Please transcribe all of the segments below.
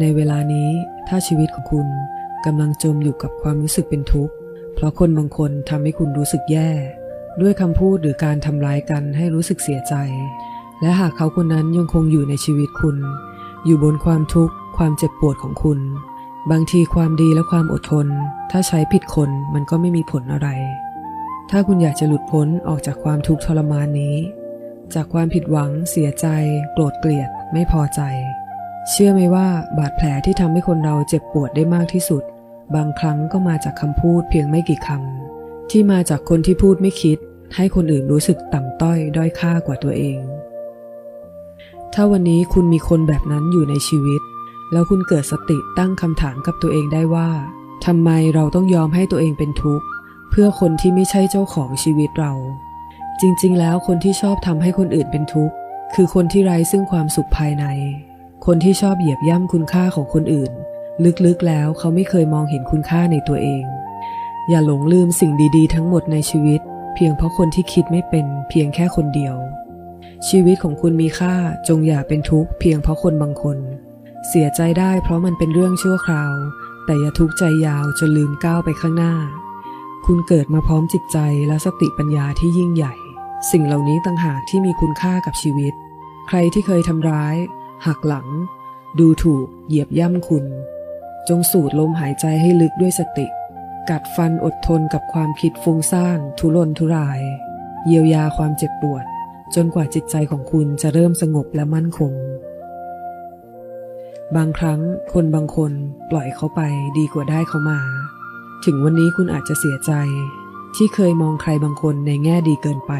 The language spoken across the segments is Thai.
ในเวลานี้ถ้าชีวิตของคุณกำลังจมอยู่กับความรู้สึกเป็นทุกข์ เพราะคนบางคนทำให้คุณรู้สึกแย่ ด้วยคำพูดหรือการทำร้ายกันให้รู้สึกเสียใจ และหากเขาคนนั้นยังคงอยู่ในชีวิตคุณ อยู่บนความทุกข์ ความเจ็บปวดของคุณ บางทีความดีและความอดทน ถ้าใช้ผิดคนมันก็ไม่มีผลอะไร ถ้าคุณอยากจะหลุดพ้นออกจากความทุกข์ทรมานนี้ จากความผิดหวัง เสียใจ โกรธเกลียด ไม่พอใจ เชื่อไหมว่าบาดแผลที่ทำให้คนเราเจ็บปวดได้มากที่สุด บางครั้งก็มาจากคำพูดเพียงไม่กี่คำที่มาจากคนที่พูดไม่คิด ให้คนอื่นรู้สึกต่ำต้อยด้อยค่ากว่าตัวเอง ถ้าวันนี้คุณมีคนแบบนั้นอยู่ในชีวิต แล้วคุณเกิดสติตั้งคำถามกับตัวเองได้ว่าทำไมเราต้องยอมให้ตัวเองเป็นทุกข์ เพื่อคนที่ไม่ใช่เจ้าของชีวิตเรา จริงๆ แล้วคนที่ชอบทำให้คนอื่นเป็นทุกข์ คือคนที่ไร้ซึ่งความสุขภายใน คนที่ชอบเหยียบย่ำคุณค่าของคนอื่น ลึกๆแล้วเขาไม่เคยมองเห็นคุณค่าในตัวเอง อย่าหลงลืมสิ่งดีๆ ทั้งหมดในชีวิต เพียงเพราะคนที่คิดไม่เป็นเพียงแค่คนเดียว ชีวิตของคุณมีค่าจงอย่าเป็นทุกข์เพียงเพราะคนบางคน เสียใจได้เพราะมันเป็นเรื่องชั่วคราว แต่อย่าทุกข์ใจยาวจนลืมก้าวไปข้างหน้า คุณเกิดมาพร้อมจิตใจและสติปัญญาที่ยิ่งใหญ่ สิ่งเหล่านี้ต่างหากที่มีคุณค่ากับชีวิต ใครที่เคยทำร้าย หักหลัง ดูถูกเหยียบย่ำคุณ จงสูดลมหายใจให้ลึกด้วยสติ กัดฟันอดทนกับความคิดฟุ้งซ่านทุรนทุราย เยียวยาความเจ็บปวด จนกว่าจิตใจของคุณจะเริ่มสงบและมั่นคง บางครั้งคนบางคนปล่อยเขาไปดีกว่าได้เขามา ถึงวันนี้คุณอาจจะเสียใจ ที่เคยมองใครบางคนในแง่ดีเกินไป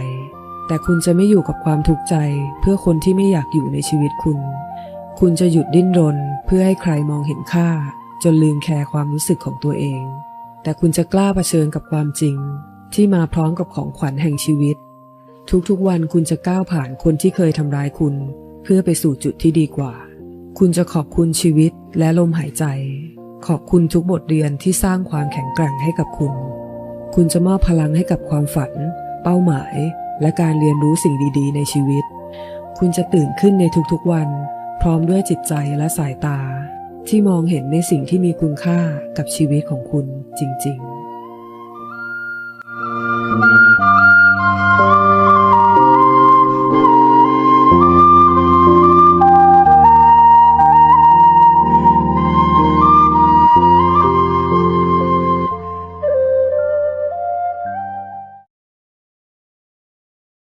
แต่คุณจะไม่อยู่กับความทุกข์ใจเพื่อคนที่ไม่อยากอยู่ในชีวิตคุณ คุณจะหยุดดิ้นรนเพื่อให้ใครมองเห็นค่า จนลืมแคร์ความรู้สึกของตัวเอง แต่คุณจะกล้าเผชิญกับความจริง ที่มาพร้อมกับของขวัญแห่งชีวิต ทุกๆวันคุณจะก้าวผ่านคนที่เคยทำร้ายคุณ เพื่อไปสู่จุดที่ดีกว่า คุณจะขอบคุณชีวิตและลมหายใจ ขอบคุณทุกบทเรียนที่สร้างความแข็งแกร่งให้กับคุณ คุณจะมอบพลังให้กับความฝัน เป้าหมาย และการเรียนรู้สิ่งดี ๆ ในชีวิต คุณจะตื่นขึ้นในทุกๆวัน พร้อมด้วยจิตใจและสายตา ที่มองเห็นในสิ่งที่มีคุณค่ากับชีวิตของคุณจริง ๆ